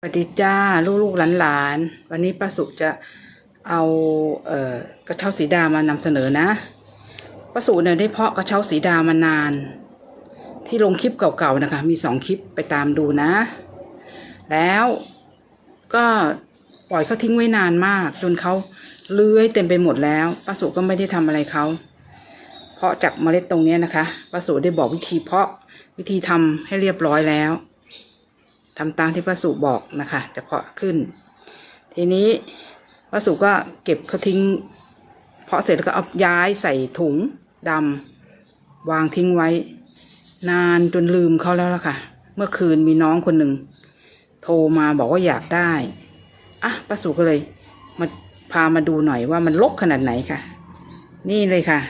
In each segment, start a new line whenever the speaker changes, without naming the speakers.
สวัสดีจ้าลูกๆหลานๆวันนี้ป้าสุจะเอาเอ่อกระเช้าสีดามานำเสนอนะป้าสุเนี่ยได้เพาะกระเช้าสีดามานาน ที่ลงคลิปเก่าๆนะคะ มีสองคลิปไปตามดูนะ แล้วก็ปล่อยเขาทิ้งไว้นานมาก จนเขาเลื้อยเต็มไปหมดแล้วป้าสุก็ไม่ได้ทำอะไรเขาเพาะจากเมล็ดตรงนี้นะคะป้าสุได้บอกวิธีเพาะวิธีทำให้เรียบร้อยแล้ว ทำตามที่ป้าสุบอกนะคะจะเพาะขึ้น ทีนี้ป้าสุก็เก็บเขาทิ้ง เพาะเสร็จแล้วก็เอาย้ายใส่ถุงดำวางทิ้งไว้ นานจนลืมเขาแล้วล่ะค่ะ เมื่อคืนมีน้องคนหนึ่งโทรมาบอกว่าอยากได้อะป้าสุก็เลยมาพามาดูหน่อยว่ามันลกขนาดไหนค่ะ นี่เลยค่ะ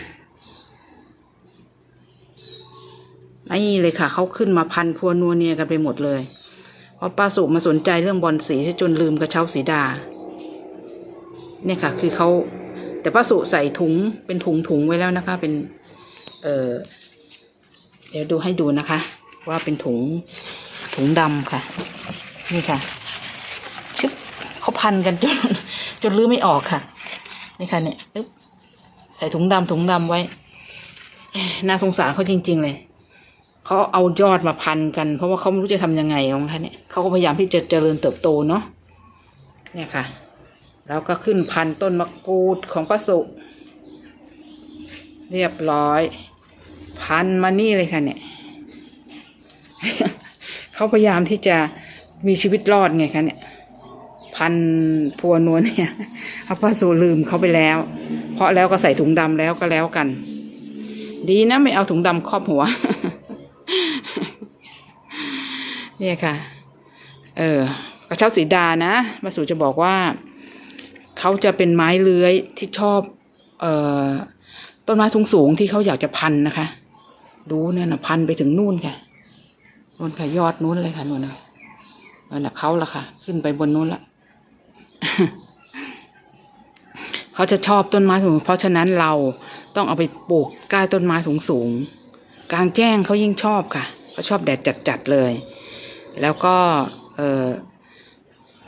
นี่เลยค่ะเขาขึ้นมาพันพัวนัวเนียกันไปหมดเลย เพราะป้าสุมาสนใจเรื่องบอลสีจนลืมกระเช้าสีดา เนี่ยค่ะ คือเขาแต่ป้าสุใส่ถุงเป็นถุงถุงไว้แล้วนะคะ เป็น เออเดี๋ยวดูให้ดูนะคะ ว่าเป็นถุงถุงดำค่ะ นี่ค่ะชึบเขาพันกันจนจนลืมไม่ออกค่ะ นี่ค่ะเนี่ยใส่ถุงดำถุงดำไว้ น่าสงสารเขาจริง ๆ เลย เขาเอายอดมาพันกัน เพราะว่าเขาไม่รู้จะทำยังไงของเขาเนี่ยเขาก็พยายามที่จะเจริญเติบโตเนาะเนี่ยค่ะ แล้วก็ขึ้นพันต้นมะกรูดของป้าสุเรียบร้อย พันมานี่เลยค่ะเนี่ยเขาพยายามที่จะมีชีวิตรอดไงคะเนี่ยพันพัวนวลเนี่ยเอาป้าสุลืมเขาไปแล้ว เพราะแล้วก็ใส่ถุงดำแล้วก็แล้วกัน ดีนะไม่เอาถุงดำครอบหัว เนี่ยค่ะ เออกระเช้าสีดานะมาสู่จะบอกว่าเขาจะเป็นไม้เลื้อยที่ชอบเอ่อต้นไม้สูงสูงที่เขาอยากจะพันนะคะ ดูเนี่ยนะพันไปถึงนู่นค่ะนู่นค่ะยอดนู้นเลยค่ะนู่นนะนั่นนะเขาละค่ะ ขึ้นไปบนนู้นละเขาจะชอบต้นไม้สูง เพราะฉะนั้นเราต้องเอาไปปลูกใกล้ต้นไม้สูงสูงกลางแจ้งเขายิ่งชอบค่ะเขาชอบแดดจัดๆเลย แล้วก็เออ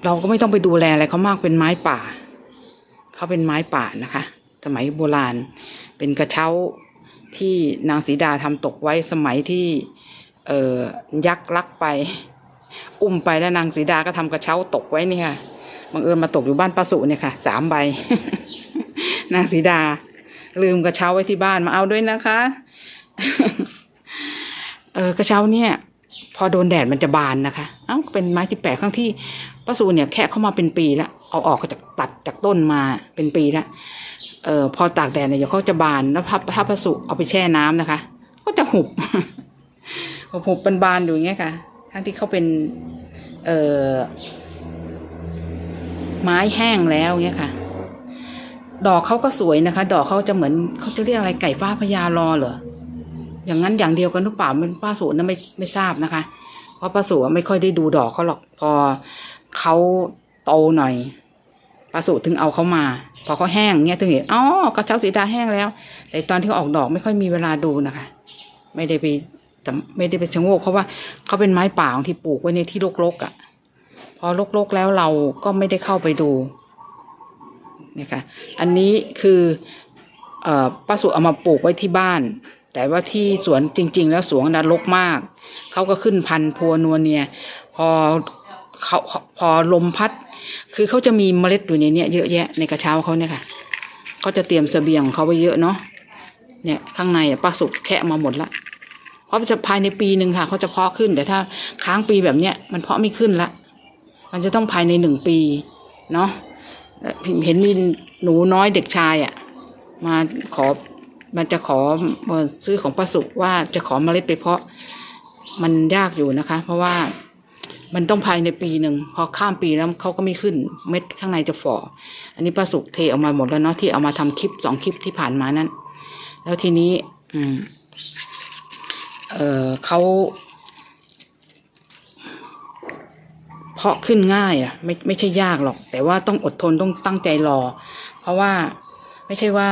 เราก็ไม่ต้องไปดูแลอะไรเขามากเป็นไม้ป่าเขาเป็นไม้ป่านะคะ สมัยโบราณ เป็นกระเช้าที่นางสีดาทำตกไว้สมัยที่เออยักษ์ลักไป อุ้มไปแล้วนางสีดาก็ทำกระเช้าตกไว้นี่ค่ะบังเอิญมาตกอยู่บ้านป้าสุเนี่ยค่ะสามใบ นางสีดา ลืมกระเช้าไว้ที่บ้านมาเอาด้วยนะคะ เออกระเช้าเนี่ย พอโดนแดดมันจะบานนะคะเอ้าเป็นไม้ที่แปลกข้งที่ป้าสูเนี่ยแค่เข้ามาเป็นปีแล้วเอาออกจากตัดจากต้นมาเป็นปีแล้วเอ่อพอตากแดดเนี่ยเดี๋ยวเขาจะบานแล้วถ้าถ้าป้าสูเอาไปแช่น้ำนะคะ ก็จะหุบหุบหุบเป็นบานอยู่อย่างเงี้ยค่ะ ทั้งที่เขาเป็น เอ่อไม้แห้งแล้วเงี้ยค่ะ ดอกเขาก็สวยนะคะ ดอกเขาจะเหมือนเขาจะเรียกอะไรไก่ฟ้าพญารอเหรอ อย่างนั้นอย่างเดียวกันหรือเปล่ามันป้าสูนะไม่ไม่ทราบนะคะ เพราะป้าสูไม่ค่อยได้ดูดอกเขาหรอกพอเขาโตหน่อยป้าสูถึงเอาเขามา พอเขาแห้งเงี้ยถึงเห็นอ๋อกระเช้าสีดาแห้งแล้ว แต่ตอนที่เขาออกดอกไม่ค่อยมีเวลาดูนะคะ ไม่ได้ไปแต่ไม่ได้ไปชะโงกเพราะว่าเขาเป็นไม้ป่าที่ปลูกไว้ในที่รกๆอะ่ะ พอรกๆแล้วเราก็ไม่ได้เข้าไปดูนี่ค่ะอันนี้คืออป้าสุเอามาปลูกไว้ที่บ้าน แต่ว่าที่สวนจริง ๆ แล้วสวนนั้นรกมาก เขาก็ขึ้นพันธุ์พัวนัวเนียพอเขาพอลมพัด คือเขาจะมีเมล็ดอยู่ในเนี้ยเยอะแยะในกระเช้าเขาเนี่ยค่ะเขาจะเตรียมเสบียงของเขาไว้เยอะเนาะเนี่ยข้างในป้าสุกแคะมาหมดละเพราะจะภายในปีหนึ่งค่ะเขาจะเพาะขึ้นแต่ถ้าค้างปีแบบเนี้ยมันเพาะไม่ขึ้นละมันจะต้องภายในหนึ่งปีเนาะเอ่อเห็นมีหนูน้อยเด็กชายอะ่ะมาขอ มันจะขอซื้อของป้าสุว่าจะขอเมล็ดไปเพาะมันยากอยู่นะคะ เพราะว่ามันต้องภายในปีหนึ่งพอข้ามปีแล้วเขาก็ไม่ขึ้นเม็ดข้างในจะฝ่ออันนี้ป้าสุเทออกมาหมดแล้วเนาะที่เอามาทำคลิปสองคลิปที่ผ่านมานั้น แล้วทีนี้ อืม เออเขาเพาะขึ้นง่ายอะ ไม่ไม่ใช่ยากหรอก แต่ว่าต้องอดทนต้องตั้งใจรอ เพราะว่าไม่ใช่ว่า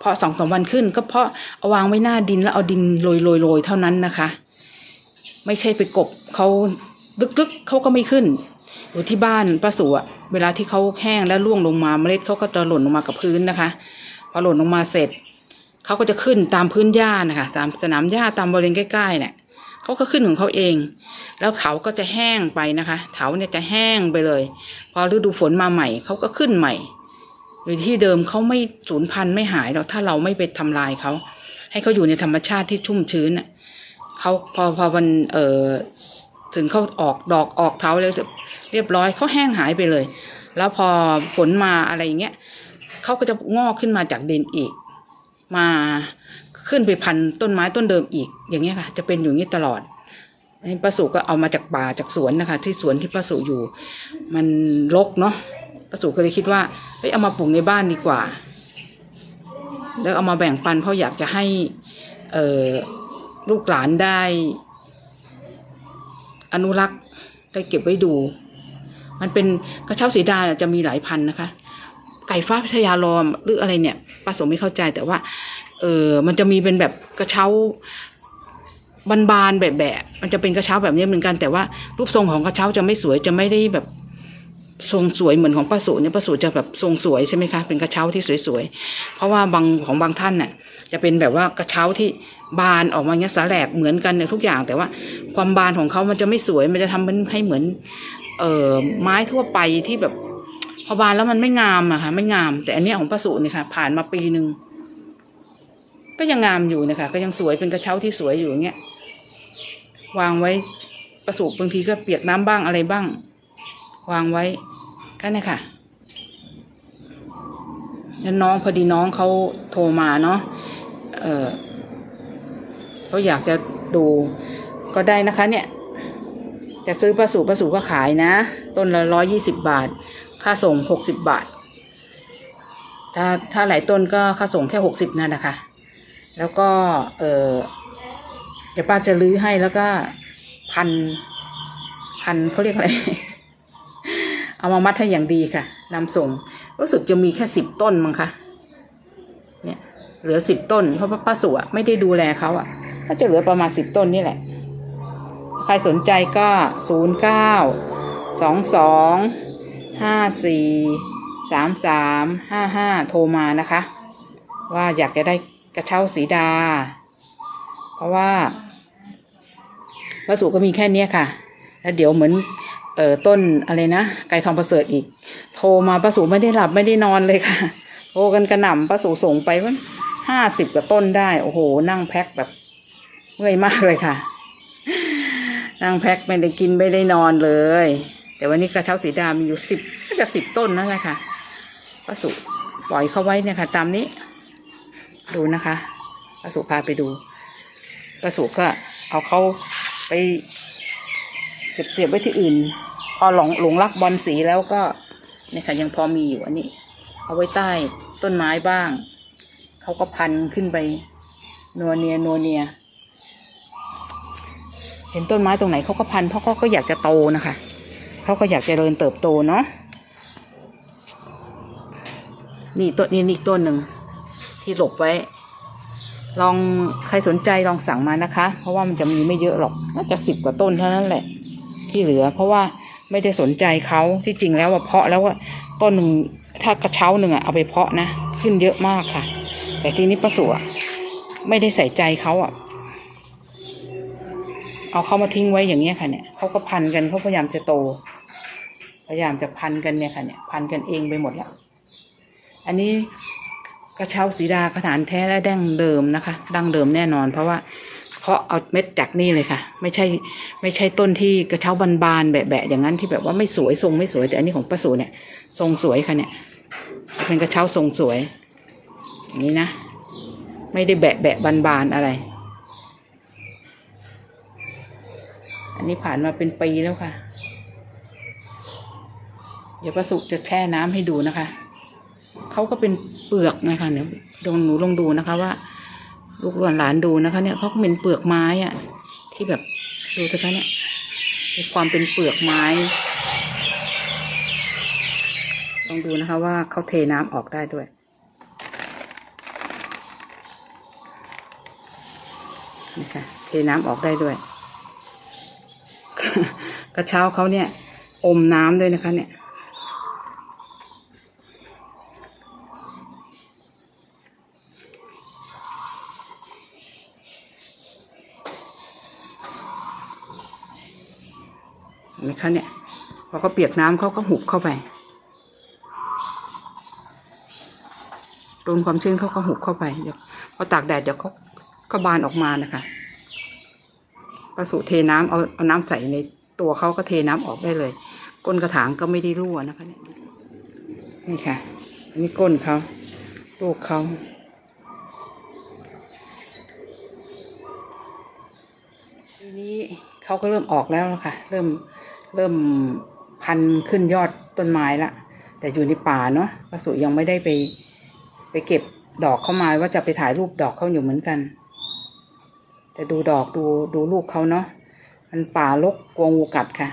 เพาะสองสามวันขึ้น ก็เพาะเอาวางไว้หน้าดินแล้วเอาดินโรยโรยโรยเท่านั้นนะคะ ไม่ใช่ไปกบเขาลึกๆเขาก็ไม่ขึ้นอยู่ที่บ้านป้าสุอะเวลาที่เขาแห้งแล้วร่วงลงมาเมล็ดเขาก็จะหล่นลงมากับพื้นนะคะ พอหล่นลงมาเสร็จเขาก็จะขึ้นตามพื้นหญ้านะคะ ตามสนามหญ้าตามบริเวณใกล้ๆเนี่ยเขาก็ขึ้นของเขาเอง แล้วเขาก็จะแห้งไปนะคะ เถาเนี่ยจะแห้งไปเลย พอฤดูฝนมาใหม่เขาก็ขึ้นใหม่ อยู่ที่เดิมเขาไม่สูญพันธุ์ไม่หายหรอกถ้าเราไม่ไปทำลายเขาให้เขาอยู่ในธรรมชาติที่ชุ่มชื้นน่ะเขาพอพอมันเอ่อถึงเขาออกดอกออกเท้าแล้วเรียบร้อยเขาแห้งหายไปเลย แล้วพอฝนมาอะไรอย่างเงี้ยเขาก็จะงอกขึ้นมาจากดินอีก มาขึ้นไปพันต้นไม้ต้นเดิมอีก อย่างเงี้ยค่ะ จะเป็นอยู่างนี้ตลอดนนี้ป้าสุก็เอามาจากป่าจากสวนนะคะ ที่สวนที่ป้าสุอยู่ มันรกเนาะ ป้าสุก็เลยคิดว่าเฮ้ยเอามาปลูกในบ้านดีกว่า แล้วเอามาแบ่งปันเพราะอยากจะให้เออลูกหลานได้ อนุรักษ์ได้เก็บไว้ดู มันเป็นกระเช้าสีดาจะมีหลายพันนะคะ ไก่ฟ้าพิทยาลอมหรืออะไรเนี่ยป้าสมไม่เข้าใจแต่ว่า เออมันจะมีเป็นแบบกระเช้าบานๆแบบแบบๆมันจะเป็นกระเช้าแบบนี้เหมือนกันแต่ว่ารูปทรงของกระเช้าจะไม่สวยจะไม่ได้แบบ ทรงสวยเหมือนของป้าสุเนี่ยป้าสุจะแบบทรงสวยใช่ไหมคะเป็นกระเช้าที่สวยๆเพราะว่าบางของบางท่านน่ะจะเป็นแบบว่ากระเช้าที่บานออกมาเงี้ยสาแหลกเหมือนกันเนี่ยทุกอย่าง แต่ว่าความบานของเขามันจะไม่สวยมันจะทำมันให้เหมือนเอ่อไม้ทั่วไปที่แบบพอบานแล้วมันไม่งามอะค่ะไม่งาม แต่อันเนี้ยของป้าสุเนี่ยค่ะ ผ่านมาปีหนึ่งก็ยังงามอยู่นะคะก็ยังสวยเป็นกระเช้าที่สวยอยู่อย่างเงี้ยวางไว้ประสุบางทีก็เปียกน้ำบ้างอะไรบ้าง วางไว้ก็เนี่ยค่ะแล้วน้องพอดีน้องเขาโทรมาเนาะเออเขาอยากจะดูก็ได้นะคะเนี่ยจะซื้อปลาสูปลาสูก็ขายนะ ต้นละร้อยี่สิบบาท ค่าส่งหกสิบบาท ถ้าถ้าหลายต้นก็ค่าส่งแค่หกสิบนั่นนะคะ แล้วก็เออเดี๋ยวป้าจะลื้อให้แล้วก็พันพันเขาเรียกอะไร เอามามัดให้อย่างดีค่ะนำส่งรู้สึกจะมีแค่สิบต้นมั้งคะเนี่ยเหลือสิบต้น เพราะป้าสุอะไม่ได้ดูแลเขาอะก็จะเหลือประมาณสิบต้นนี่แหละ ใครสนใจก็ศูนย์เก้าสองสองห้าสี่สามสามห้าห้าโทรมานะคะ ว่าอยากจะได้กระเช้าสีดา เพราะว่าวัสดุก็มีแค่นี้ค่ะ แล้วเดี๋ยวเหมือน เอ่อต้นอะไรนะไก่ทองประเสริฐอีก โทรมาป้าสูไม่ได้หลับไม่ได้นอนเลยค่ะ โทรกันกระหน่ำป้าสูส่งไปว่าห้าสิบกว่าต้นได้ โอ้โห นั่งแพ็คแบบเมื่อยมากเลยค่ะ นั่งแพ็คไม่ได้กินไม่ได้นอนเลย แต่วันนี้กระเช้าสีดามีอยู่สิบก็จะสิบต้นนั่นแหละค่ะป้าสุปล่อยเขาไว้เนี่ยค่ะ ตามนี้ ดูนะคะป้าสุพาไปดูป้าสุก็เอาเขาไปเสียบเสียบไว้ที่อื่น พอหลงหลงรักบอลสีแล้วก็เนี่ยค่ะยังพอมีอยู่อันนี้ เอาไว้ใต้ต้นไม้บ้าง เขาก็พันขึ้นไปนัวเนียนัวเนีย เห็นต้นไม้ตรงไหนเขาก็พันเพราะเขาก็อยากจะโตนะคะเขาก็อยากจะเจริญเติบโตเนาะนี่ต้นนี้นี่อีกต้นหนึ่งที่หลบไว้ ลองใครสนใจลองสั่งมานะคะ เพราะว่ามันจะมีไม่เยอะหรอกน่าจะสิบกว่าต้นเท่านั้นแหละ ที่เหลือ เพราะว่า ไม่ได้สนใจเขาที่จริงแล้วว่าเพาะแล้วว่าต้นหนึ่งถ้ากระเช้าหนึ่งอะเอาไปเพาะนะ ขึ้นเยอะมากค่ะ แต่ทีนี้ประสวไม่ได้ใส่ใจเขาอะเอาเขามาทิ้งไว้อย่างเงี้ยค่ะเนี่ยเขาก็พันกันเขาพยายามจะโต พยายามจะพันกันเนี่ยค่ะเนี่ยพันกันเองไปหมดแล้วอันนี้กระเช้าสีดากระถานแท้และดั้งเดิมนะคะ ดั้งเดิมแน่นอนเพราะว่า เพราะเอาเม็ดจากนี่เลยค่ะ ไม่ใช่ไม่ใช่ต้นที่กระเช้าบานๆแบะๆอย่างนั้นที่แบบว่าไม่สวยทรงไม่สวยแต่อันนี้ของป้าสูเนี่ยทรงสวยค่ะเนี่ยเป็นกระเช้าทรงสวยอย่างนี้นะ ไม่ได้แบะแบะๆบานๆอะไร อันนี้ผ่านมาเป็นปีแล้วค่ะ เดี๋ยวประสุจะแช่น้ำให้ดูนะคะเขาก็เป็นเปลือกนะคะเนี่ยลองหนูลองดูนะคะว่า ลูกหลานดูนะคะ เนี่ยเขาก็เป็นเปลือกไม้อะที่แบบดูสิคะเนี่ยความเป็นเปลือกไม้ลองดูนะคะว่าเขาเทน้ำออกได้ด้วยนี่ค่ะเทน้ำออกได้ด้วย กระเช้าเขาเนี่ย อมน้ำด้วยนะคะเนี่ย เห็นไหมคะเนี่ย พอเขาเปียกน้ำเขาก็หุบเข้าไปโดนความชื้นเขาก็หุบเข้าไปเดี๋ยวพอตากแดดเดี๋ยวเขาก็บานออกมานะคะประสูเทน้ำเอาเอาน้ำใส่ในตัวเขาก็เทน้ำออกได้เลย ก้นกระถางก็ไม่ได้รั่วนะคะนี่ค่ะ อันนี้ก้นเขาลูกเขาทีนี้เขาก็เริ่มออกแล้วนะคะเริ่มเริ่ม พันขึ้นยอดต้นไม้ละแต่อยู่ในป่าเนาะประสูยังไม่ได้ไปไปเก็บดอกเข้ามาว่าจะไปถ่ายรูปดอกเขาอยู่เหมือนกัน แต่ดูดอกดูดูลูกเขาเนาะมันป่ารกกวงูกัดค่ะ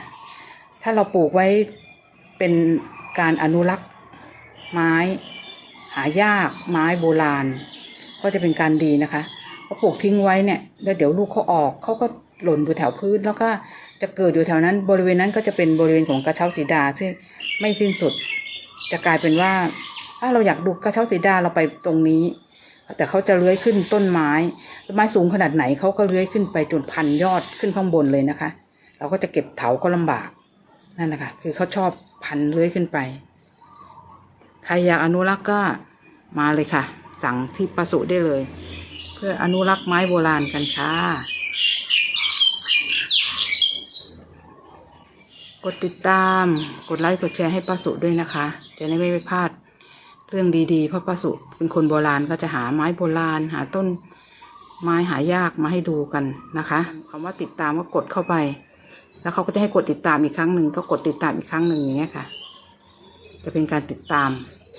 ถ้าเราปลูกไว้เป็นการอนุรักษ์ไม้ หายากไม้โบราณ ก็จะเป็นการดีนะคะเพราะปลูกทิ้งไว้เนี่ยแล้วเดี๋ยวลูกเขาออกเขาก็ หล่นอยู่แถวพื้น แล้วก็จะเกิดอยู่แถวนั้น บริเวณนั้นก็จะเป็นบริเวณของกระเช้าสีดาซึ่งไม่สิ้นสุด จะกลายเป็นว่า ถ้าเราอยากดูกระเช้าสีดาเราไปตรงนี้ แต่เขาจะเลื้อยขึ้นต้นไม้ต้นไม้สูงขนาดไหนเขาก็เลื้อยขึ้นไปจนพันยอดขึ้นข้างบนเลยนะคะ เราก็จะเก็บเถาก็ลำบากนั่นนะคะคือเขาชอบพันเลื้อยขึ้นไปใครอยากอนุรักษ์ก็มาเลยค่ะ สั่งที่ประสุได้เลย เพื่ออนุรักษ์ไม้โบราณกันค่ะ กดติดตาม กดไลค์กดแชร์ให้ป้าสุด้วยนะคะ จะได้ไม่ไปพลาดเรื่องดีๆ เพราะป้าสุเป็นคนโบราณก็จะหาไม้โบราณ หาต้นไม้หายากมาให้ดูกันนะคะคำว่าติดตามก็กดเข้าไป แล้วเขาก็จะให้กดติดตามอีกครั้งหนึ่งก็กดติดตามอีกครั้งหนึ่งอย่างเงี้ยค่ะ จะเป็นการติดตาม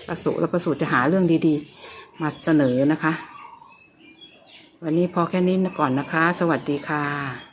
ป้าสุแล้วป้าสุจะหาเรื่องดีๆ มาเสนอนะคะ วันนี้พอแค่นี้ก่อนนะคะ สวัสดีค่ะ